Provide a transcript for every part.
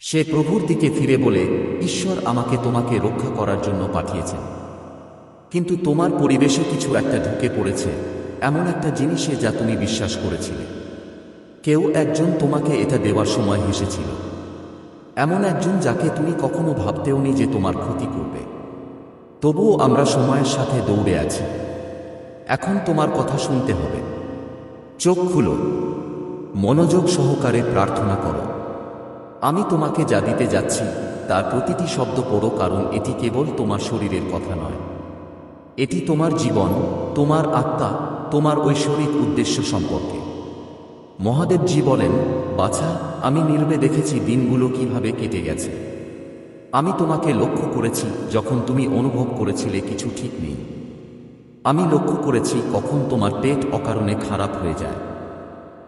সে প্রভুর দিকে ফিরে বলে, ঈশ্বর আমাকে তোমাকে রক্ষা করার জন্য পাঠিয়েছেন। কিন্তু তোমার পরিবেশে কিছু একটা ঢুকে পড়েছে, এমন একটা জিনিসে যা তুমি বিশ্বাস করেছিলে। কেউ একজন তোমাকে এটা দেওয়ার সময় হেসেছিল। এমন একজন যাকে তুমি কখনো ভাবতেওনি যে তোমার ক্ষতি করবে। তবুও আমরা সময়ের সাথে দৌড়ে আছি। এখন তোমার কথা শুনতে হবে। চোখ খুলো। মনোযোগ সহকারে প্রার্থনা করো। আমি তোমাকে যা দিতে যাচ্ছি, তার প্রতিটি শব্দ পড়ো কারণ এটি কেবল তোমার শরীরের কথা নয়। এটি তোমার জীবন, তোমার আত্মা, তোমার ঐশ্বরিক উদ্দেশ্য সম্পর্কে। মহাদেবজি বলেন, বাছা, আমি নীরবে দেখেছি দিনগুলো কীভাবে কেটে গেছে। আমি তোমাকে লক্ষ্য করেছি যখন তুমি অনুভব করেছিলে কিছু ঠিক নেই। আমি লক্ষ্য করেছি কখন তোমার পেট অকারণে খারাপ হয়ে যায়।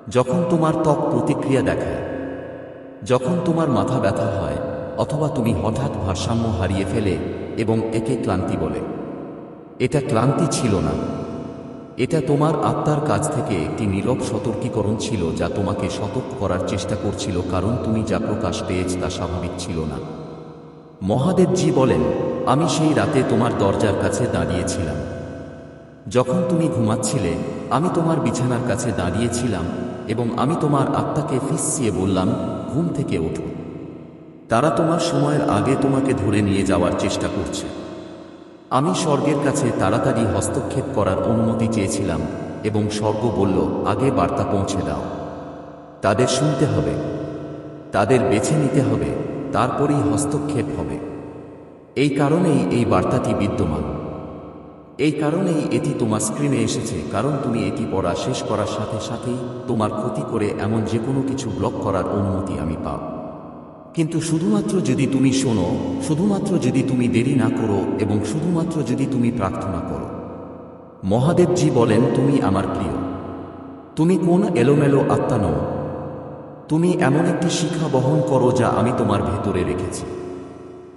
যখন তোমার ত্বক প্রতিক্রিয়া দেখায় যখন তোমার মাথা ব্যথা হয়, অথবা তুমি হঠাৎ ভারসাম্য হারিয়ে ফেলে এবং একে ক্লান্তি বলে। এটা ক্লান্তি ছিল না। এটা তোমার আত্মার কাছ থেকে একটি নীরব সতর্কীকরণ ছিল যা তোমাকে সতর্ক করার চেষ্টা করছিল, কারণ তুমি যা প্রকাশ পেয়েছ তা স্বাভাবিক ছিল না। মহাদেবজি বলেন, আমি সেই রাতে তোমার দরজার কাছে দাঁড়িয়েছিলাম। যখন তুমি ঘুমাচ্ছিলে, আমি তোমার বিছানার কাছে দাঁড়িয়েছিলাম এবং আমি তোমার আত্মাকে ফিসিয়ে বললাম ঘুম থেকে ওঠো। তারা তোমার সময়ের আগে তোমাকে ধরে নিয়ে যাওয়ার চেষ্টা করছে। আমি স্বর্গের কাছে তাড়াতাড়ি হস্তক্ষেপ করার অনুমতি চেয়েছিলাম এবং স্বর্গ বলল, আগে বার্তা পৌঁছে দাও। তাদের শুনতে হবে। তাদের বেছে নিতে হবে। তারপরেই হস্তক্ষেপ হবে। এই কারণেই এই বার্তাটি বিদ্যমান। এই কারণেই এটি তোমার স্ক্রিনে এসেছে, কারণ তুমি এটি পড়া শেষ করার সাথে সাথেই তোমার ক্ষতি করে এমন যে কোনো কিছু ব্লক করার অনুমতি আমি পাব। কিন্তু শুধুমাত্র যদি তুমি শোনো, শুধুমাত্র যদি তুমি দেরি না করো এবং শুধুমাত্র যদি তুমি প্রার্থনা করো। মহাদেবজি বলেন, তুমি আমার প্রিয়। তুমি কোন এলোমেলো আত্মা নও। তুমি এমন একটি শিক্ষা বহন করো যা আমি তোমার ভেতরে রেখেছি।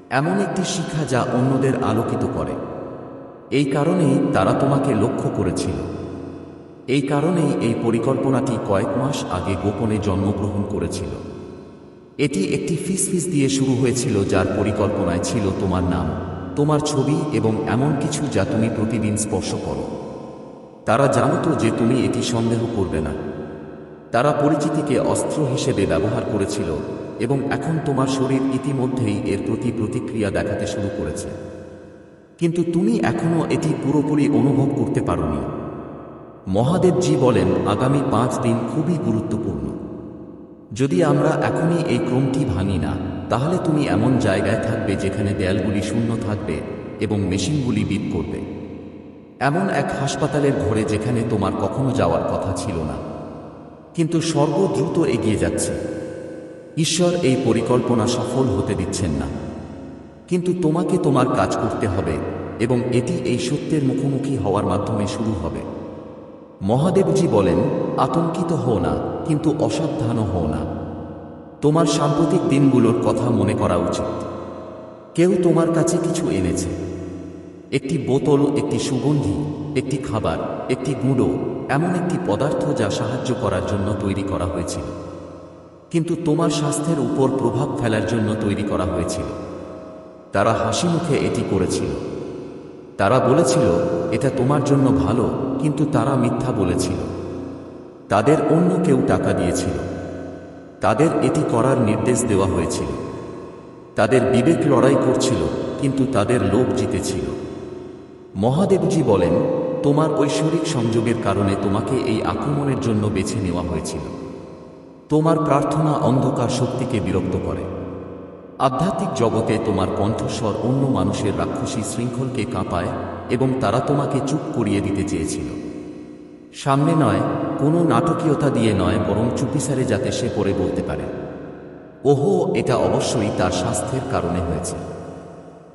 এমন একটি শিক্ষা যা অন্যদের আলোকিত করে। এই কারণেই তারা তোমাকে লক্ষ্য করেছিল। এই কারণেই এই পরিকল্পনাটি কয়েক মাস আগে গোপনে জন্মগ্রহণ করেছিল। এটি একটি ফিস ফিস দিয়ে শুরু হয়েছিল, যার পরিকল্পনায় ছিল তোমার নাম, তোমার ছবি এবং এমন কিছু যা তুমি প্রতিদিন স্পর্শ করো। তারা জানত যে তুমি এটি সন্দেহ করবে না। তারা পরিচিতিকে অস্ত্র হিসেবে ব্যবহার করেছিল এবং এখন তোমার শরীর ইতিমধ্যেই এর প্রতি প্রতিক্রিয়া দেখাতে শুরু করেছে। কিন্তু তুমি এখনও এটি পুরোপুরি অনুভব করতে পারোনি। মহাদেবজি বলেন, আগামী পাঁচ দিন খুবই গুরুত্বপূর্ণ। যদি আমরা এখনই এই ক্রমটি ভাঙি না, তাহলে তুমি এমন জায়গায় থাকবে যেখানে দেয়ালগুলি শূন্য থাকবে এবং মেশিনগুলি বিপ করবে। এমন এক হাসপাতালের ঘরে যেখানে তোমার কখনো যাওয়ার কথা ছিল না। কিন্তু স্বর্গ দ্রুত এগিয়ে যাচ্ছে। ঈশ্বর এই পরিকল্পনা সফল হতে দিচ্ছেন না। কিন্তু তোমাকে তোমার কাজ করতে হবে এবং এটি এই সত্যের মুখোমুখি হওয়ার মাধ্যমে শুরু হবে। মহাদেবজি বলেন, আতঙ্কিত হও না, কিন্তু অসাবধানও হও না। তোমার সাম্প্রতিক দিনগুলোর কথা মনে করা উচিত। কেউ তোমার কাছে কিছু এনেছে। একটি বোতল, একটি সুগন্ধি, একটি খাবার, একটি গুঁড়ো, এমন একটি পদার্থ যা সাহায্য করার জন্য তৈরি করা হয়েছিল। কিন্তু তোমার স্বাস্থ্যের উপর প্রভাব ফেলার জন্য তৈরি করা হয়েছিল। তারা হাসি মুখে এটি করেছিল। তারা বলেছিল, এটা তোমার জন্য ভালো, কিন্তু তারা মিথ্যা বলেছিল। তাদের অন্য কেউ টাকা দিয়েছিল। তাদের এটি করার নির্দেশ দেওয়া হয়েছিল। তাদের বিবেক লড়াই করছিল, কিন্তু তাদের লোভ জিতেছিল। মহাদেবজি বলেন, তোমার ঐশ্বরিক সংযোগের কারণে তোমাকে এই আক্রমণের জন্য বেছে নেওয়া হয়েছিল। তোমার প্রার্থনা অন্ধকার শক্তিকে বিরক্ত করে। আধ্যাত্মিক জগতে তোমার কণ্ঠস্বর অন্য মানুষের রাক্ষসী শৃঙ্খলকে কাঁপায় এবং তারা তোমাকে চুপ করিয়ে দিতে চেয়েছিল। সামনে নয়, কোনো নাটকীয়তা দিয়ে নয়, বরং চুপিসারে যাতে সে পড়ে বলতে পারে। ওহো, এটা অবশ্যই তার স্বাস্থ্যের কারণে হয়েছে।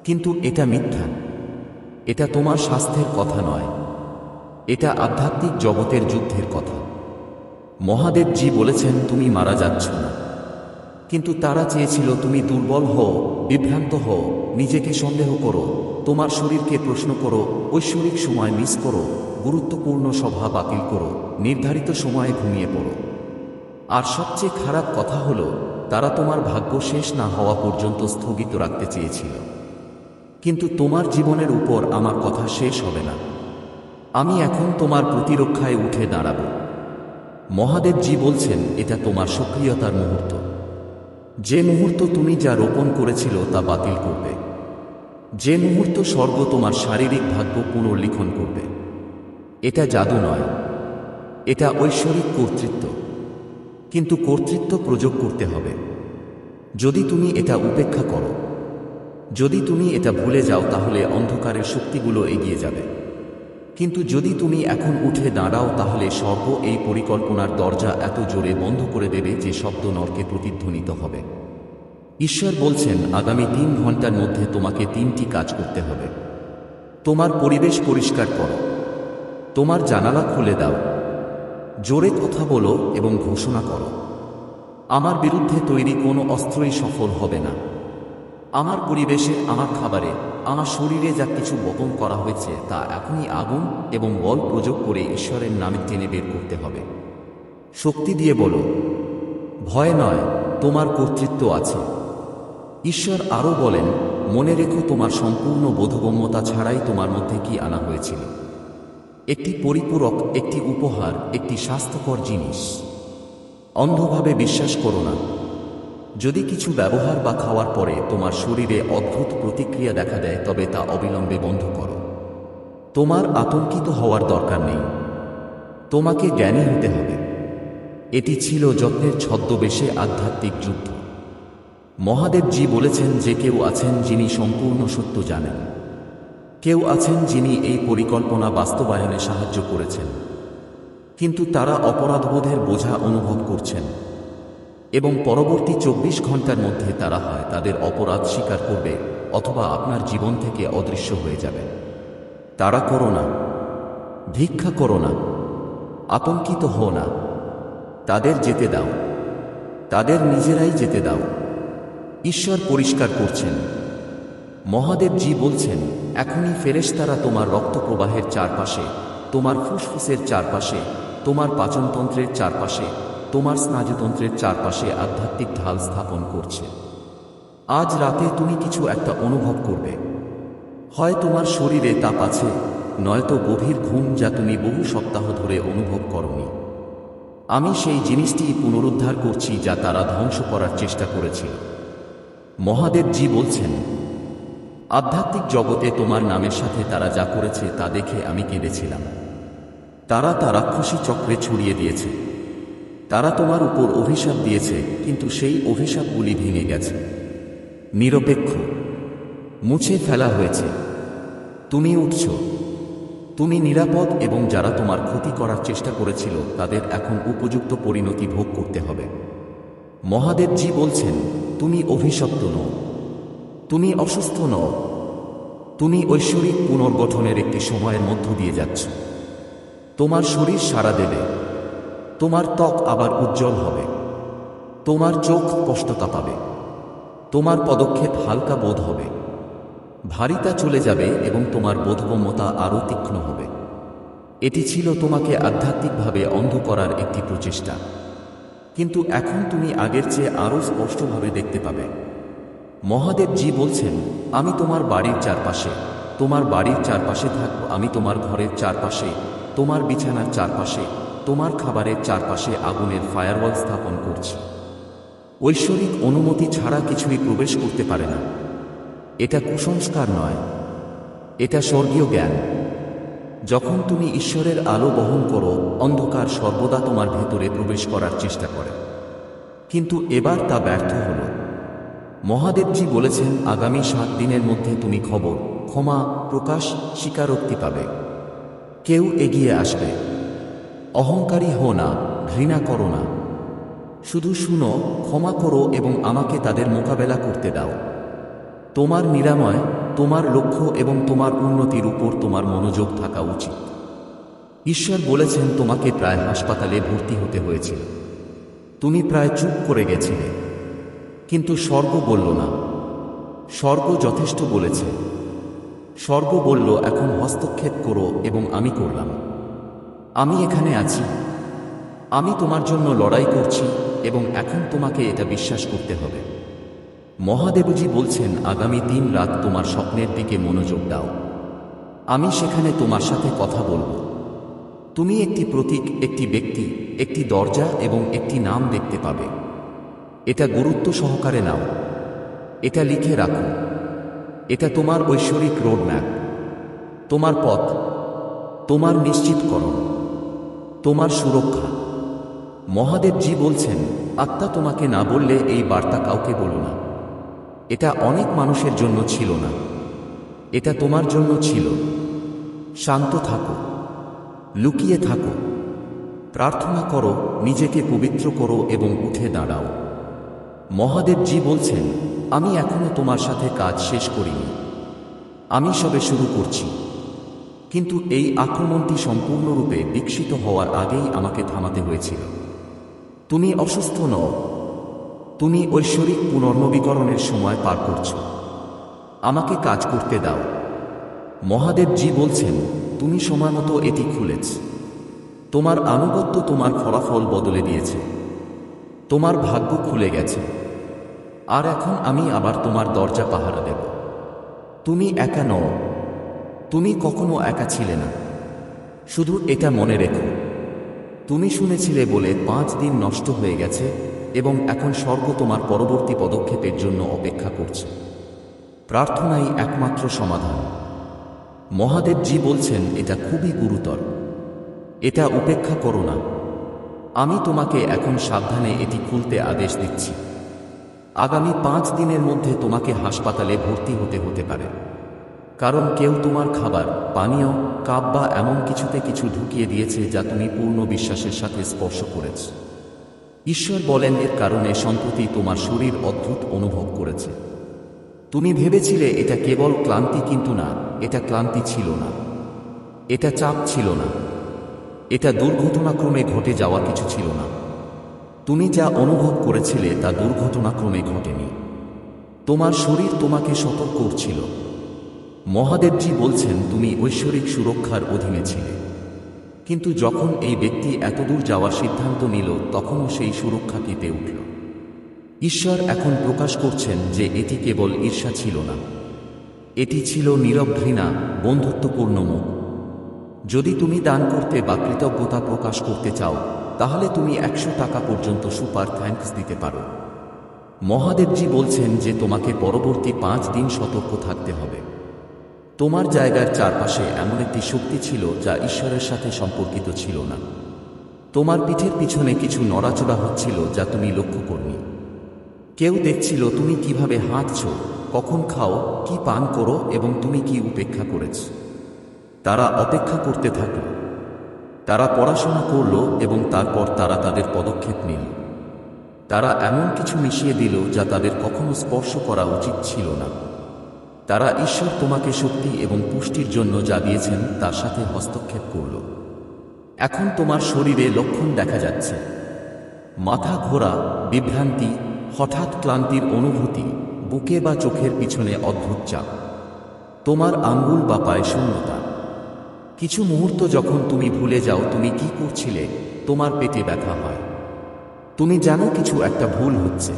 কিন্তু এটা মিথ্যা। এটা তোমার স্বাস্থ্যের কথা নয়। এটা আধ্যাত্মিক জগতের যুদ্ধের কথা। মহাদেবজি বলেছেন, তুমি মারা যাচ্ছ না। কিন্তু তারা চেয়েছিল, তুমি দুর্বল হও, বিভ্রান্ত হও, নিজেকে সন্দেহ করো, তোমার শরীরকে প্রশ্ন করো, ঐশ্বরিক সময় মিস করো, গুরুত্বপূর্ণ সভা বাতিল করো, নির্ধারিত সময়ে ঘুমিয়ে পড়ো। আর সবচেয়ে খারাপ কথা হলো, তারা তোমার ভাগ্য শেষ না হওয়া পর্যন্ত স্থগিত রাখতে চেয়েছিল। কিন্তু তোমার জীবনের উপর আমার কথা শেষ হবে না। আমি এখন তোমার প্রতিরক্ষায় উঠে দাঁড়াব। মহাদেবজি বলছেন, এটা তোমার সক্রিয়তার মুহূর্ত। যে মুহূর্ত তুমি যা রোপণ করেছিল তা বাতিল করবে। যে মুহূর্ত স্বর্গ তোমার শারীরিক ভাগ্য পুনর্লিখন করবে। এটা জাদু নয়, এটা ঐশ্বরিক কর্তৃত্ব। কিন্তু কর্তৃত্ব প্রযোগ করতে হবে। যদি তুমি এটা উপেক্ষা করো, যদি তুমি এটা ভুলে যাও, তাহলে অন্ধকারের শক্তিগুলো এগিয়ে যাবে। কিন্তু যদি তুমি এখন উঠে দাঁড়াও, তাহলে সর্ব এই পরিকল্পনার দরজা এত জোরে বন্ধ করে দেবে যে শব্দ নরকে প্রতিধ্বনিত হবে। ঈশ্বর বলছেন, আগামী তিন ঘণ্টার মধ্যে তোমাকে তিনটি কাজ করতে হবে। তোমার পরিবেশ পরিষ্কার করো। তোমার জানালা খুলে দাও। জোরে কথা বলো এবং ঘোষণা করো। আমার বিরুদ্ধে তৈরি কোনো অস্ত্রই সফল হবে না। আমার পরিবেশে আমার খাবারে আমার শরীরে যা কিছু বপন করা হয়েছে তা এখনই আগুন এবং বল প্রযোগ করে ঈশ্বরের নামে টেনে বের করতে হবে। শক্তি দিয়ে বলো, ভয় নয়, তোমার কর্তৃত্ব আছে। ঈশ্বর আরও বলেন, মনে রেখো তোমার সম্পূর্ণ বোধগম্যতা ছাড়াই তোমার মধ্যে কি আনা হয়েছিল। একটি পরিপূরক, একটি উপহার, একটি স্বাস্থ্যকর জিনিস। অন্ধভাবে বিশ্বাস করো না। যদি কিছু ব্যবহার বা খাওয়ার পরে তোমার শরীরে অদ্ভুত প্রতিক্রিয়া দেখা দেয়, তবে তা অবিলম্বে বন্ধ করো। তোমার আতঙ্কিত হওয়ার দরকার নেই। তোমাকে জ্ঞানী হতে হবে। এটি ছিল যত্নের ছদ্মবেশে আধ্যাত্মিক যুদ্ধ। মহাদেবজি বলেছেন যে কেউ আছেন যিনি সম্পূর্ণ সত্য জানেন। কেউ আছেন যিনি এই পরিকল্পনা বাস্তবায়নে সাহায্য করেছেন। কিন্তু তারা অপরাধবোধের বোঝা অনুভব করছেন। এবং পরবর্তী চব্বিশ ঘণ্টার মধ্যে তারা হয় তাদের অপরাধ স্বীকার করবে অথবা আপনার জীবন থেকে অদৃশ্য হয়ে যাবে। তারা করো না। ভিক্ষা করো না। আতঙ্কিত হো না। তাদের যেতে দাও। তাদের নিজেরাই যেতে দাও। ঈশ্বর পরিষ্কার করছেন। মহাদেবজি বলছেন, এখনই ফেরেশতারা তোমার রক্ত প্রবাহের চারপাশে, তোমার ফুসফুসের চারপাশে, তোমার পাচনতন্ত্রের চারপাশে তোমার স্নায়ুতন্ত্রের চারপাশে আধ্যাত্মিক ঢাল স্থাপন করছে। আজ রাতে তুমি কিছু একটা অনুভব করবে। হয় তোমার শরীরে তাপ আছে, নয়তো গভীর ঘুম যা তুমি বহু সপ্তাহ ধরে অনুভব করনি। আমি সেই জিনিসটি পুনরুদ্ধার করছি যা তারা ধ্বংস করার চেষ্টা করেছিল। মহাদেবজি বলছেন, আধ্যাত্মিক জগতে তোমার নামের সাথে তারা যা করেছে তা দেখে আমি কেঁদেছিলাম। তারা তা রাক্ষসী চক্রে ছড়িয়ে দিয়েছে। তারা তোমার উপর অভিশাপ দিয়েছে, কিন্তু সেই অভিশাপগুলি ভেঙে গেছে। নিরপেক্ষ। মুছে ফেলা হয়েছে। তুমি উঠছ। তুমি নিরাপদ এবং যারা তোমার ক্ষতি করার চেষ্টা করেছিল, তাদের এখন উপযুক্ত পরিণতি ভোগ করতে হবে। মহাদেবজি বলছেন, তুমি অভিশপ্ত নও। তুমি অসুস্থ নও। তুমি ঐশ্বরিক পুনর্গঠনের একটি সময়ের মধ্য দিয়ে যাচ্ছ। তোমার শরীর সাড়া দেবে। তোমার ত্বক আবার উজ্জ্বল হবে। তোমার চোখ স্পষ্টতা পাবে। তোমার পদক্ষেপ হালকা বোধ হবে। ভারিতা চলে যাবে এবং তোমার বোধগম্যতা আরও তীক্ষ্ণ হবে। এটি ছিল তোমাকে আধ্যাত্মিকভাবে অন্ধ করার একটি প্রচেষ্টা। কিন্তু এখন তুমি আগের চেয়ে আরও স্পষ্টভাবে দেখতে পাবে। মহাদেবজি বলছেন, আমি তোমার বাড়ির চারপাশে, তোমার বাড়ির চারপাশে থাকব, আমি তোমার ঘরের চারপাশে, তোমার বিছানার চারপাশে তোমার খাবারের চারপাশে আগুনের ফায়ারওয়াল স্থাপন করছি। ঐশ্বরিক অনুমতি ছাড়া কিছুই প্রবেশ করতে পারে না। এটা কুসংস্কার নয়। এটা স্বর্গীয় জ্ঞান। যখন তুমি ঈশ্বরের আলো বহন করো, অন্ধকার সর্বদা তোমার ভেতরে প্রবেশ করার চেষ্টা করে। কিন্তু এবার তা ব্যর্থ হল। মহাদেবজি বলেছেন, আগামী সাত দিনের মধ্যে তুমি খবর, ক্ষমা, প্রকাশ, স্বীকারোক্তি পাবে। কেউ এগিয়ে আসবে। অহংকারী হো না, ঘৃণা করো না। শুধু শুনো, ক্ষমা করো এবং আমাকে তাদের মোকাবেলা করতে দাও। তোমার নিরাময়, তোমার লক্ষ্য এবং তোমার উন্নতির উপর তোমার মনোযোগ থাকা উচিত। ঈশ্বর বলেছেন, তোমাকে প্রায় হাসপাতালে ভর্তি হতে হয়েছিল তুমি প্রায় চুপ করে গেছিলে। কিন্তু স্বর্গ বলল না। স্বর্গ যথেষ্ট বলেছে। স্বর্গ বলল, এখন হস্তক্ষেপ করো এবং আমি করলাম। আমি এখানে আছি। আমি তোমার জন্য লড়াই করছি এবং এখন তোমাকে এটা বিশ্বাস করতে হবে। মহাদেবজি বলছেন, আগামী তিন রাত তোমার স্বপ্নের দিকে মনোযোগ দাও। আমি সেখানে তোমার সাথে কথা বলব। তুমি একটি প্রতীক, একটি ব্যক্তি, একটি দরজা এবং একটি নাম দেখতে পাবে। এটা গুরুত্ব সহকারে নাও। এটা লিখে রাখো। এটা তোমার ঐশ্বরিক রোডম্যাপ। তোমার পথ। তোমার নিশ্চিতকরণ। তোমার সুরক্ষা। মহাদেবজি বলছেন, আত্মা তোমাকে না বললে এই বার্তা কাউকে বলো না। এটা অনেক মানুষের জন্য ছিল না। এটা তোমার জন্য ছিল। শান্ত থাকো। লুকিয়ে থাকো। প্রার্থনা করো, নিজেকে পবিত্র করো এবং উঠে দাঁড়াও। মহাদেবজি বলছেন, আমি এখনও তোমার সাথে কাজ শেষ করিনি। আমি সবে শুরু করছি। কিন্তু এই আক্রমণটি সম্পূর্ণরূপে বিকশিত হওয়ার আগেই আমাকে থামাতে হয়েছিল। তুমি অসুস্থ নও। তুমি ঐশ্বরিক পুনর্নবীকরণের সময় পার করছ। আমাকে কাজ করতে দাও। মহাদেবজি বলছেন, তুমি সময় মতো এটি খুলেছ। তোমার আনুগত্য তোমার ফলাফল বদলে দিয়েছে। তোমার ভাগ্য খুলে গেছে। আর এখন আমি আবার তোমার দরজা পাহারা দেব। তুমি একা নও। তুমি কখনো একা ছিলে না। শুধু এটা মনে রেখো। তুমি শুনেছিলে বলে পাঁচ দিন নষ্ট হয়ে গেছে এবং এখন স্বর্গ তোমার পরবর্তী পদক্ষেপের জন্য অপেক্ষা করছে। প্রার্থনাই একমাত্র সমাধান। মহাদেবজি বলছেন, এটা খুবই গুরুতর। এটা উপেক্ষা করো না। আমি তোমাকে এখন সাবধানে এটি খুলতে আদেশ দিচ্ছি। আগামী পাঁচ দিনের মধ্যে তোমাকে হাসপাতালে ভর্তি হতে হতে পারে। কারণ কেউ তোমার খাবার, পানীয়, কাপ বা এমন কিছুতে কিছু ঢুকিয়ে দিয়েছে যা তুমি পূর্ণ বিশ্বাসের সাথে স্পর্শ করেছ। ঈশ্বর বলেন এর কারণে সম্প্রতি তোমার শরীর অদ্ভুত অনুভব করেছে। তুমি ভেবেছিলে এটা কেবল ক্লান্তি কিন্তু না, এটা ক্লান্তি ছিল না। এটা চাপ ছিল না। এটা দুর্ঘটনাক্রমে ঘটে যাওয়া কিছু ছিল না। তুমি যা অনুভব করেছিলে তা দুর্ঘটনাক্রমে ঘটেনি। তোমার শরীর তোমাকে সতর্ক করছিল। মহাদেবজি বলছেন, তুমি ঐশ্বরিক সুরক্ষার অধীনে ছিলে। কিন্তু যখন এই ব্যক্তি এতদূর যাওয়ার সিদ্ধান্ত নিল, তখনও সেই সুরক্ষা কেঁপে উঠল। ঈশ্বর এখন প্রকাশ করছেন যে এটি কেবল ঈর্ষা ছিল না। এটি ছিল নীরব ঘৃণা, বন্ধুত্বপূর্ণ মুখ। যদি তুমি দান করতে বা কৃতজ্ঞতা প্রকাশ করতে চাও, তাহলে তুমি একশো টাকা পর্যন্ত সুপার থ্যাঙ্কস দিতে পারো। মহাদেবজি বলছেন যে তোমাকে পরবর্তী পাঁচ দিন সতর্ক থাকতে হবে। তোমার জায়গার চারপাশে এমন একটি শক্তি ছিল যা ঈশ্বরের সাথে সম্পর্কিত ছিল না। তোমার পিঠের পিছনে কিছু নড়াচড়া হচ্ছিল যা তুমি লক্ষ্য করনি। কেউ দেখছিল তুমি কীভাবে হাঁটছ, কখন খাও, কি পান করো এবং তুমি কি উপেক্ষা করেছ। তারা অপেক্ষা করতে থাকল। তারা পড়াশোনা করল এবং তারপর তারা তাদের পদক্ষেপ নিল। তারা এমন কিছু মিশিয়ে দিল যা তাদের কখনো স্পর্শ করা উচিত ছিল না। তারা ঈশ্বর তোমাকে শক্তি এবং পুষ্টির জন্য যা দিয়েছেন তার সাথে হস্তক্ষেপ করল। এখন তোমার শরীরে লক্ষণ দেখা যাচ্ছে। মাথা ঘোরা, বিভ্রান্তি, হঠাৎ ক্লান্তির অনুভূতি, বুকে বা চোখের পিছনে অদ্ভুত চাপ। তোমার আঙ্গুল বা পায়ে শূন্যতা। কিছু মুহূর্ত যখন তুমি ভুলে যাও তুমি কি করছিলে, তোমার পেটে ব্যথা হয়। তুমি জানো কিছু একটা ভুল হচ্ছে।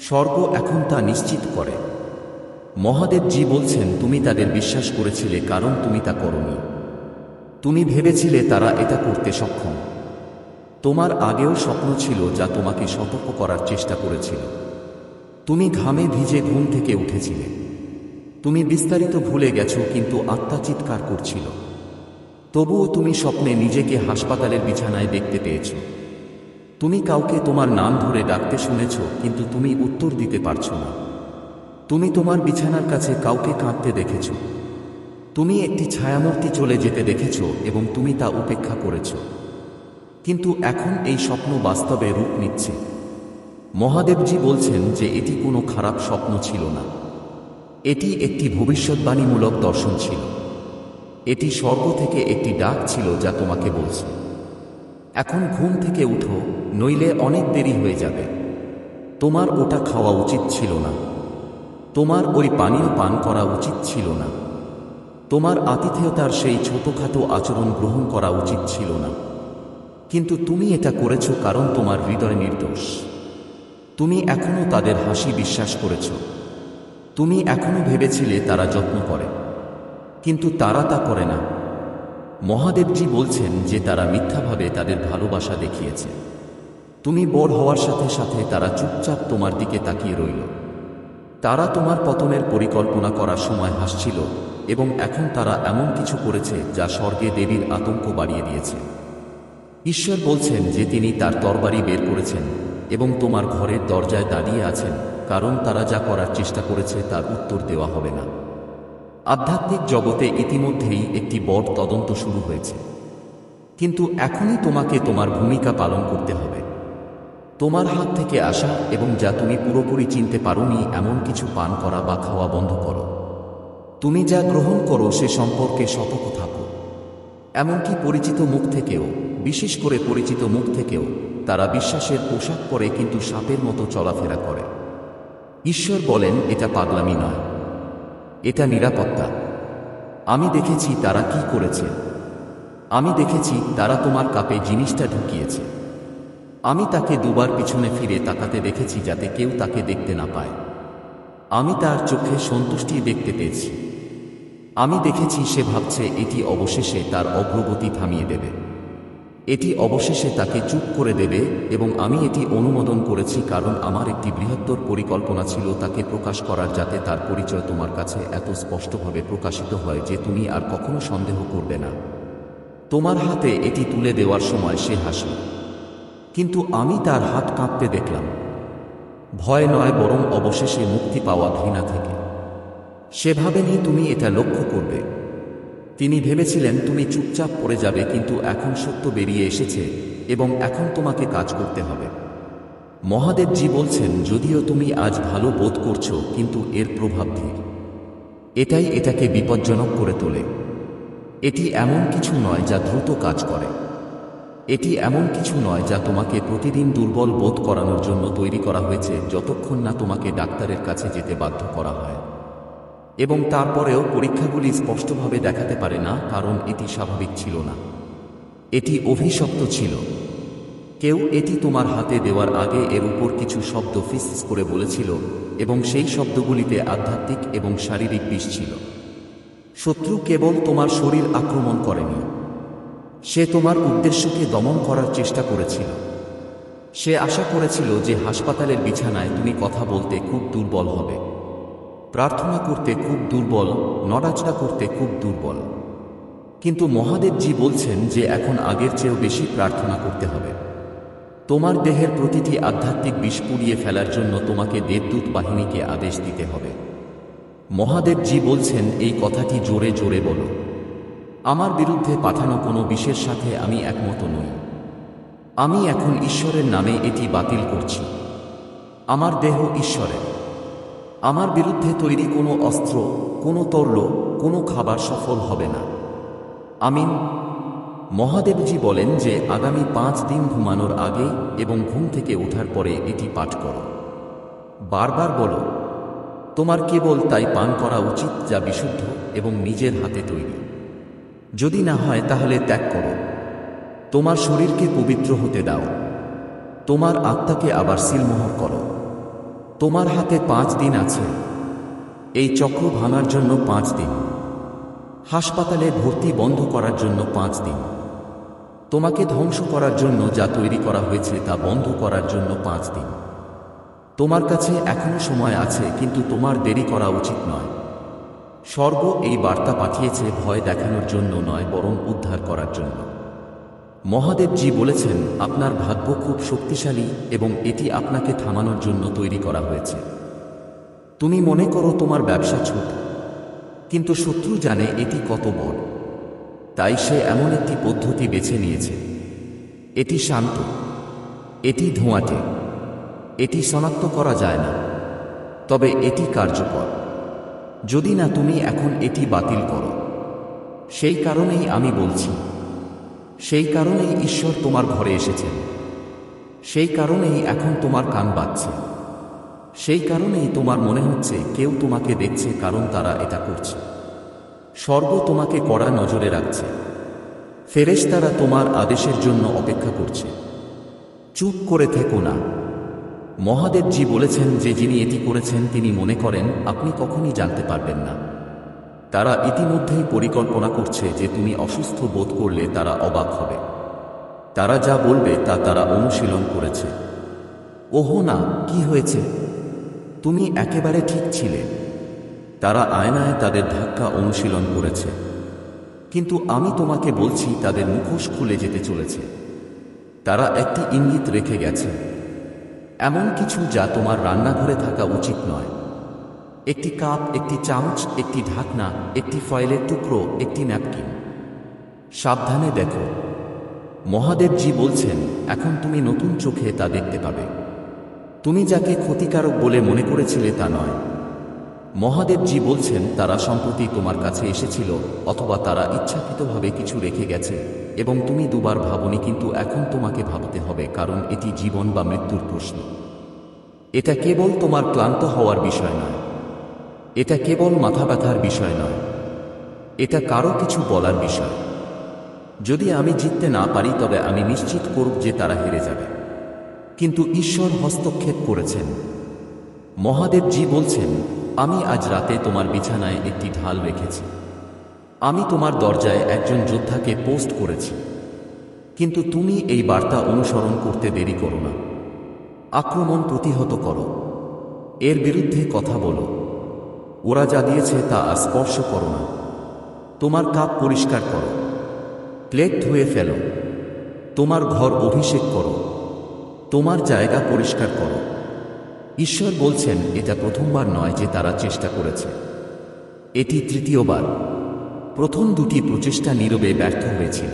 স্বর্গ এখন তা নিশ্চিত করে। মহাদেবজি বলছেন, তুমি তাদের বিশ্বাস করেছিলে, কারণ তুমি তা করনি। তুমি ভেবেছিলে তারা এটা করতে সক্ষম। তোমার আগেও স্বপ্ন ছিল যা তোমাকে সতর্ক করার চেষ্টা করেছিল। তুমি ঘামে ভিজে ঘুম থেকে উঠেছিলে। তুমি বিস্তারিত ভুলে গেছো, কিন্তু আত্মা চিৎকার করছিল। তবুও তুমি স্বপ্নে নিজেকে হাসপাতালের বিছানায় দেখতে পেয়েছ। তুমি কাউকে তোমার নাম ধরে ডাকতে শুনেছ, কিন্তু তুমি উত্তর দিতে পারছ না। তুমি তোমার বিছানার কাছে কাউকে কাঁদতে দেখেছ। তুমি একটি ছায়ামূর্তি চলে যেতে দেখেছ এবং তুমি তা উপেক্ষা করেছ। কিন্তু এখন এই স্বপ্ন বাস্তবে রূপ নিচ্ছে। মহাদেবজি বলছেন যে এটি কোনো খারাপ স্বপ্ন ছিল না। এটি একটি ভবিষ্যৎবাণীমূলক দর্শন ছিল। এটি স্বর্গ থেকে একটি ডাক ছিল যা তোমাকে বলছে। এখন ঘুম থেকে উঠো, নইলে অনেক দেরি হয়ে যাবে। তোমার ওটা খাওয়া উচিত ছিল না। তোমার ওই পানীয় পান করা উচিত ছিল না। তোমার আতিথেয়তার সেই ছোটখাটো আচরণ গ্রহণ করা উচিত ছিল না। কিন্তু তুমি এটা করেছ কারণ তোমার হৃদয় নির্দোষ। তুমি এখনও তাদের হাসি বিশ্বাস করেছ। তুমি এখনও ভেবেছিলে তারা যত্ন করে। কিন্তু তারা তা করে না। মহাদেবজি বলছেন যে তারা মিথ্যাভাবে তাদের ভালোবাসা দেখিয়েছে। তুমি বড় হওয়ার সাথে সাথে তারা চুপচাপ তোমার দিকে তাকিয়ে রইল। তারা তোমার পতনের পরিকল্পনা করার সময় হাসছিল, এবং এখন তারা এমন কিছু করেছে যা স্বর্গে দেবীর আতঙ্ক বাড়িয়ে দিয়েছে। ঈশ্বর বলছেন যে তিনি তার তরবারি বের করেছেন, এবং তোমার ঘরের দরজায় দাঁড়িয়ে আছেন, কারণ তারা যা করার চেষ্টা করেছে তার উত্তর দেওয়া হবে না। আধ্যাত্মিক জগতে ইতিমধ্যেই একটি বড় তদন্ত শুরু হয়েছে। কিন্তু এখনই তোমাকে তোমার ভূমিকা পালন করতে হবে। তোমার হাত থেকে আসা এবং যা তুমি পুরোপুরি চিনতে পারোনি, এমন কিছু পান করা বা খাওয়া বন্ধ করো। তুমি যা গ্রহণ করো, সে সম্পর্কে সতর্ক থাকো। এমনকি পরিচিত মুখ থেকেও, বিশেষ করে পরিচিত মুখ থেকেও, তারা বিশ্বাসের পোশাক পরে কিন্তু সাপের মতো চলাফেরা করে। ঈশ্বর বলেন, এটা পাগলামি নয়। এটা নিরাপত্তা। আমি দেখেছি তারা কি করেছে। আমি দেখেছি তারা তোমার কাপে জিনিসটা ঢুকিয়েছে। আমি তাকে দুবার পিছনে ফিরে তাকাতে দেখেছি যাতে কেউ তাকে দেখতে না পায়। আমি তার চোখে সন্তুষ্টি দেখতে পেয়েছি। আমি দেখেছি সে ভাবছে এটি অবশেষে তার অগ্রগতি থামিয়ে দেবে। এটি অবশেষে তাকে চুপ করে দেবে এবং আমি এটি অনুমোদন করেছি কারণ আমার একটি বৃহত্তর পরিকল্পনা ছিল তাকে প্রকাশ করার যাতে তার পরিচয় তোমার কাছে এত স্পষ্টভাবে প্রকাশিত হয় যে তুমি আর কখনো সন্দেহ করবে না। তোমার হাতে এটি তুলে দেওয়ার সময় সে হাসল। কিন্তু আমি তার হাত কাঁপতে দেখলাম। ভয় নয় বরং অবশেষে মুক্তি পাওয়া ঘৃণা থেকে। সে ভাবেনি তুমি এটা লক্ষ্য করবে। তিনি ভেবেছিলেন তুমি চুপচাপ পড়ে যাবে কিন্তু এখন সত্য বেরিয়ে এসেছে এবং এখন তোমাকে কাজ করতে হবে। মহাদেবজি বলছেন, যদিও তুমি আজ ভালো বোধ করছ, কিন্তু এর প্রভাব ধীর। এটাই এটাকে বিপজ্জনক করে তোলে। এটি এমন কিছু নয় যা দ্রুত কাজ করে। এটি এমন কিছু নয় যা তোমাকে প্রতিদিন দুর্বল বোধ করানোর জন্য তৈরি করা হয়েছে যতক্ষণ না তোমাকে ডাক্তারের কাছে যেতে বাধ্য করা হয়। এবং তারপরেও পরীক্ষাগুলি স্পষ্টভাবে দেখাতে পারে না, কারণ এটি স্বাভাবিক ছিল না। এটি অভিশপ্ত ছিল। কেউ এটি তোমার হাতে দেওয়ার আগে এর উপর কিছু শব্দ ফিস করে বলেছিল, এবং সেই শব্দগুলিতে আধ্যাত্মিক এবং শারীরিক বিষ ছিল। শত্রু কেবল তোমার শরীর আক্রমণ করেনি। সে তোমার উদ্দেশ্যকে দমন করার চেষ্টা করেছিল। সে আশা করেছিল যে হাসপাতালের বিছানায় তুমি কথা বলতে খুব দুর্বল হবে। প্রার্থনা করতে খুব দুর্বল, নড়াচড়া করতে খুব দুর্বল। কিন্তু মহাদেবজি বলছেন যে এখন আগের চেয়েও বেশি প্রার্থনা করতে হবে। তোমার দেহের প্রতিটি আধ্যাত্মিক বিষ পুড়িয়ে ফেলার জন্য তোমাকে দেবদূত বাহিনীকে আদেশ দিতে হবে। মহাদেবজি বলছেন, এই কথাটি জোরে জোরে বলো। আমার বিরুদ্ধে পাঠানো কোনো বিষের সাথে আমি একমত নই। আমি এখন ঈশ্বরের নামে এটি বাতিল করছি। আমার দেহ ঈশ্বরের। আমার বিরুদ্ধে তৈরি কোনো অস্ত্র, কোনো তরল, কোনো খাবার সফল হবে না। আমিন। মহাদেবজি বলেন যে, আগামী পাঁচ দিন ঘুমানোর আগে এবং ঘুম থেকে ওঠার পরে এটি পাঠ করো। বারবার বলো, তোমার কেবল তাই পান করা উচিত যা বিশুদ্ধ এবং নিজের হাতে তৈরি। যদি না হয় তাহলে ত্যাগ করো। তোমার শরীরকে পবিত্র হতে দাও। তোমার আত্মাকে আবার সিলমোহর করো। তোমার হাতে পাঁচ দিন আছে। এই চক্র ভাঙার জন্য পাঁচ দিন। হাসপাতালে ভর্তি বন্ধ করার জন্য পাঁচ দিন। তোমাকে ধ্বংস করার জন্য যা তৈরি করা হয়েছে তা বন্ধ করার জন্য পাঁচ দিন। তোমার কাছে এখনও সময় আছে, কিন্তু তোমার দেরি করা উচিত নয়। স্বর্গ এই বার্তা পাঠিয়েছে ভয় দেখানোর জন্য নয়, বরং উদ্ধার করার জন্য। মহাদেবজি বলেছেন, আপনার ভাগ্য খুব শক্তিশালী এবং এটি আপনাকে থামানোর জন্য তৈরি করা হয়েছে। তুমি মনে করো তোমার ব্যবসা ছোট, কিন্তু শত্রু জানে এটি কত বড়। তাই সে এমন একটি পদ্ধতি বেছে নিয়েছে। এটি শান্ত, এটি ধোঁয়াটে, এটি শনাক্ত করা যায় না, তবে এটি কার্যকর। যদি না তুমি এখন এটি বাতিল করো। সেই কারণেই আমি বলছি, সেই কারণেই ঈশ্বর তোমার ঘরে এসেছেন। সেই কারণেই এখন তোমার কান বাজছে। সেই কারণেই তোমার মনে হচ্ছে কেউ তোমাকে দেখছে কারণ তারা এটা করছে। স্বর্গ তোমাকে কড়া নজরে রাখছে। ফেরেশতারা তোমার আদেশের জন্য অপেক্ষা করছে। চুপ করে থেকো না। মহাদেবজি বলেছেন যে যিনি এটি করেছেন, তিনি মনে করেন, আপনি কখনই জানতে পারবেন না। তারা ইতিমধ্যেই পরিকল্পনা করছে যে তুমি অসুস্থ বোধ করলে তারা অবাক হবে। তারা যা বলবে, তা তারা অনুশীলন করেছে। ওহো না, কি হয়েছে? তুমি একেবারে ঠিক ছিলে। তারা আয়নায় তাদের ধাক্কা অনুশীলন করেছে। কিন্তু আমি তোমাকে বলছি, তাদের মুখোশ খুলে যেতে চলেছে। তারা একটি ইঙ্গিত রেখে গেছে। এমন কিছু যা তোমার রান্নাঘরে থাকা উচিত নয়। একটি কাপ, একটি চামচ, একটি ঢাকনা, একটি ফয়েলের টুকরো, একটি ন্যাপকিন। সাবধানে দেখো। মহাদেবজি বলছেন, এখন তুমি নতুন চোখে তা দেখতে পাবে। তুমি যাকে ক্ষতিকারক বলে মনে করেছিলে তা নয়। মহাদেবজি বলছেন, তারা সম্প্রতি তোমার কাছে এসেছিল, অথবা তারা ইচ্ছাকৃতভাবে কিছু রেখে গেছে। এবং তুমি দুবার ভাবনি, কিন্তু এখন তোমাকে ভাবতে হবে, কারণ এটি জীবন বা মৃত্যুর প্রশ্ন। এটা কেবল তোমার ক্লান্ত হওয়ার বিষয় নয়। এটা কেবল মাথা ব্যথার বিষয় নয়। এটা কারও কিছু বলার বিষয়। যদি আমি জিততে না পারি, তবে আমি নিশ্চিত করব যে তারা হেরে যাবে। কিন্তু ঈশ্বর হস্তক্ষেপ করেছেন। মহাদেবজি বলছেন, আমি আজ রাতে তোমার বিছানায় একটি ঢাল রেখেছি। আমি তোমার দরজায় একজন যোদ্ধাকে পোস্ট করেছি। কিন্তু তুমি এই বার্তা অনুসরণ করতে দেরি করো না। আক্রমণ প্রতিহত করো। এর বিরুদ্ধে কথা বলো। ওরা যা দিয়েছে তা স্পর্শ করো না। তোমার কাপ পরিষ্কার করো। প্লেট ধুয়ে ফেলো। তোমার ঘর অভিষেক করো। তোমার জায়গা পরিষ্কার করো। ঈশ্বর বলছেন, এটা প্রথমবার নয় যে তারা চেষ্টা করেছে। এটি তৃতীয়বার। প্রথম দুটি প্রচেষ্টা নীরবে ব্যর্থ হয়েছিল।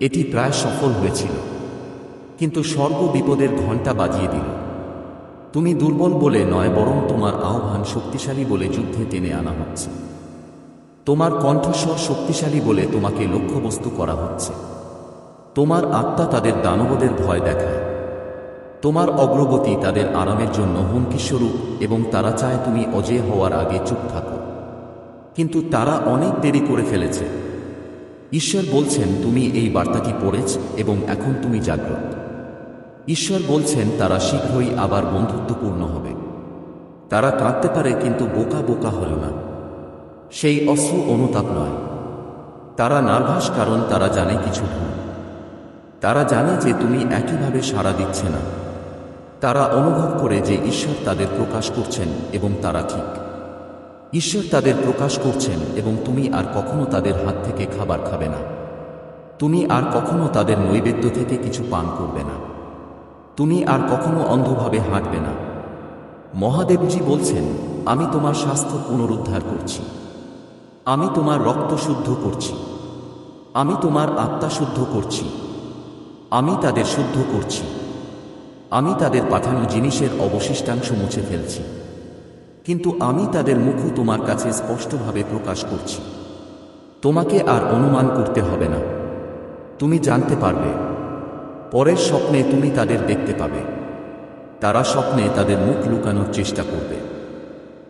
এটি প্রায় সফল হয়েছিল। কিন্তু স্বর্গ বিপদের ঘণ্টা বাজিয়ে দিল। তুমি দুর্বল বলে নয়, বরং তোমার আহ্বান শক্তিশালী বলে যুদ্ধে টেনে আনা হচ্ছে। তোমার কণ্ঠস্বর শক্তিশালী বলে তোমাকে লক্ষ্যবস্তু করা হচ্ছে। তোমার আত্মা তাদের দানবদের ভয় দেখায়। তোমার অগ্রগতি তাদের আরামের জন্য হুমকিস্বরূপ এবং তারা চায় তুমি অজেয় হওয়ার আগে চুপ থাকো। কিন্তু তারা অনেক দেরি করে ফেলেছে। ঈশ্বর বলছেন, তুমি এই বার্তাটি পড়েছ এবং এখন তুমি জাগ্রত। ঈশ্বর বলছেন, তারা শীঘ্রই আবার বন্ধুত্বপূর্ণ হবে। তারা কাঁদতে পারে, কিন্তু বোকা বোকা হল না। সেই অশ্রু অনুতাপ নয়। তারা নার্ভাস, কারণ তারা জানে কিছু ভুল। তারা জানে যে তুমি একইভাবে সাড়া দিচ্ছে না। তারা অনুভব করে যে ঈশ্বর তাদের প্রকাশ করছেন এবং তারা ঠিক। ঈশ্বর তাদের প্রকাশ করছেন এবং তুমি আর কখনো তাদের হাত থেকে খাবার খাবে না। তুমি আর কখনো তাদের নৈবেদ্য থেকে কিছু পান করবে না। তুমি আর কখনো অন্ধভাবে হাঁটবে না। মহাদেবজি বলছেন, আমি তোমার স্বাস্থ্য পুনরুদ্ধার করছি। আমি তোমার রক্ত শুদ্ধ করছি। আমি তোমার আত্মা শুদ্ধ করছি। আমি তাদের শুদ্ধ করছি। আমি তাদের পাঠানো জিনিসের অবশিষ্টাংশ মুছে ফেলছি। কিন্তু আমি তাদের মুখও তোমার কাছে স্পষ্টভাবে প্রকাশ করছি। তোমাকে আর অনুমান করতে হবে না। তুমি জানতে পারবে। পরের স্বপ্নে তুমি তাদের দেখতে পাবে। তারা স্বপ্নে তাদের মুখ লুকানোর চেষ্টা করবে।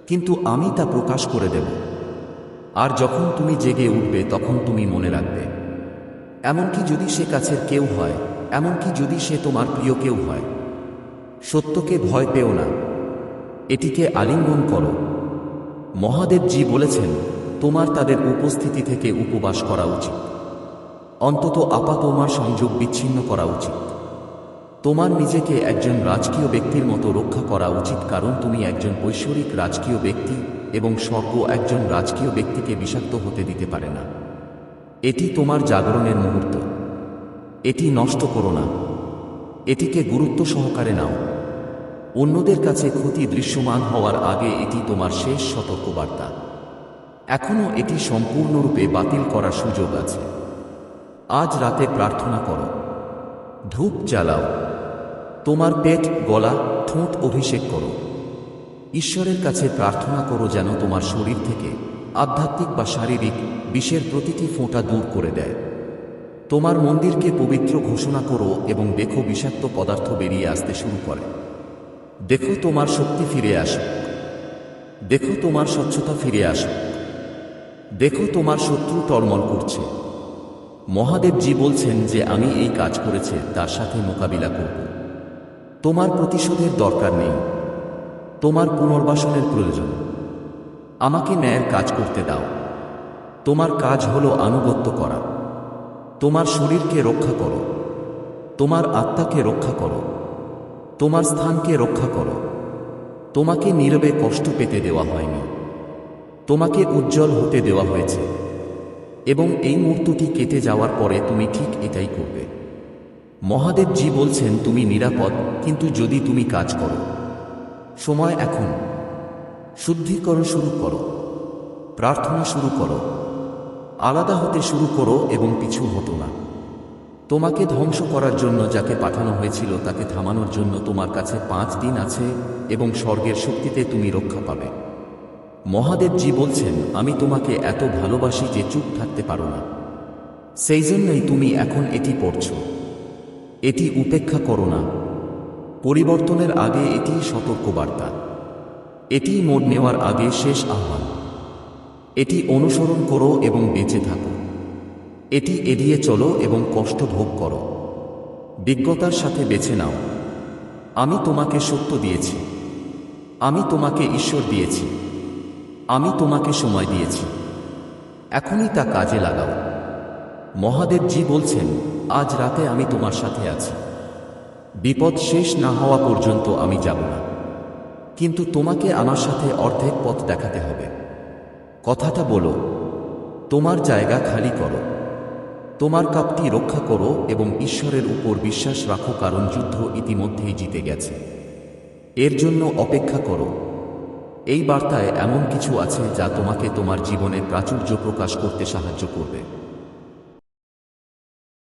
কিন্তু আমি তা প্রকাশ করে দেব। আর যখন তুমি জেগে উঠবে, তখন তুমি মনে রাখবে। এমনকি যদি সে কাছের কেউ হয়, এমনকি যদি সে তোমার প্রিয় কেউ হয়, সত্যকে ভয় পেও না। এটিকে আলিঙ্গন করো। মহাদেবজি বলেছেন, তোমার তাদের উপস্থিতি থেকে উপবাস করা উচিত। অন্তত আপা তোমার সংযোগ বিচ্ছিন্ন করা উচিত। তোমার নিজেকে একজন রাজকীয় ব্যক্তির মতো রক্ষা করা উচিত কারণ তুমি একজন ঐশ্বরিক রাজকীয় ব্যক্তি এবং স্বর্গ একজন রাজকীয় ব্যক্তিকে বিষাক্ত হতে দিতে পারে না। এটি তোমার জাগরণের মুহূর্ত। এটি নষ্ট করো না। এটিকে গুরুত্ব সহকারে নাও। অন্যদের কাছে ক্ষতি দৃশ্যমান হওয়ার আগে এটি তোমার শেষ সতর্কবার্তা। এখনও এটি সম্পূর্ণরূপে বাতিল করার সুযোগ আছে। আজ রাতে প্রার্থনা করো। ধূপ জ্বালাও। তোমার পেট, গলা, ঠোঁট অভিষেক করো। ঈশ্বরের কাছে প্রার্থনা করো যেন তোমার শরীর থেকে আধ্যাত্মিক বা শারীরিক বিষের প্রতিটি ফোঁটা দূর করে দেয়। তোমার মন্দিরকে পবিত্র ঘোষণা করো এবং দেখো বিষাক্ত পদার্থ বেরিয়ে আসতে শুরু করে। দেখো তোমার শক্তি ফিরে আসুক। দেখো তোমার স্বচ্ছতা ফিরে আসুক। দেখো তোমার শত্রু টলমল করছে। মহাদেবজি বলছেন যে আমি এই কাজ করেছে, তার সাথে মোকাবিলা করব। তোমার প্রতিশোধের দরকার নেই। তোমার পুনর্বাসনের প্রয়োজন। আমাকে ন্যায়ের কাজ করতে দাও। তোমার কাজ হলো আনুগত্য করা। তোমার শরীরকে রক্ষা করো। তোমার আত্মাকে রক্ষা করো। তোমার স্থানকে রক্ষা করো। তোমাকে নীরবে কষ্ট পেতে দেওয়া হয়নি। তোমাকে উজ্জ্বল হতে দেওয়া হয়েছে। এবং এই মুহূর্তটি কেটে যাওয়ার পরে তুমি ঠিক এটাই করবে। মহাদেবজি বলছেন, তুমি নিরাপদ, কিন্তু যদি তুমি কাজ করো, সময় এখন। শুদ্ধিকরণ শুরু করো, প্রার্থনা শুরু করো, আলাদা হতে শুরু করো এবং পিছু হতো না। তোমাকে ধ্বংস করার জন্য যাকে পাঠানো হয়েছিল তাকে থামানোর জন্য তোমার কাছে পাঁচ দিন আছে এবং স্বর্গের শক্তিতে তুমি রক্ষা পাবে। মহাদেবজি বলছেন, আমি তোমাকে এত ভালোবাসি যে চুপ থাকতে পারো না। সেই জন্যই তুমি এখন এটি পড়ছ। এটি উপেক্ষা করো না। পরিবর্তনের আগে এটি সতর্কবার্তা। এটি মোড় নেওয়ার আগে শেষ আহ্বান। এটি অনুসরণ করো এবং বেঁচে থাকো। এটি এড়িয়ে চলো এবং কষ্ট ভোগ করো। বিজ্ঞতার সাথে বেছে নাও। আমি তোমাকে সত্য দিয়েছি। আমি তোমাকে ঈশ্বর দিয়েছি। আমি তোমাকে সময় দিয়েছি। এখনই তা কাজে লাগাও। মহাদেবজি বলছেন, আজ রাতে আমি তোমার সাথে আছি। বিপদ শেষ না হওয়া পর্যন্ত আমি যাব না। কিন্তু তোমাকে আমার সাথে অর্ধেক পথ দেখাতে হবে। কথাটা বলো, তোমার জায়গা খালি করো। তোমার কাপটি রক্ষা করো এবং ঈশ্বরের উপর বিশ্বাস রাখো, কারণ যুদ্ধ ইতিমধ্যেই জিতে গেছে। এর জন্য অপেক্ষা করো। এই বার্তায় এমন কিছু আছে যা তোমাকে তোমার জীবনে প্রাচুর্য প্রকাশ করতে সাহায্য করবে।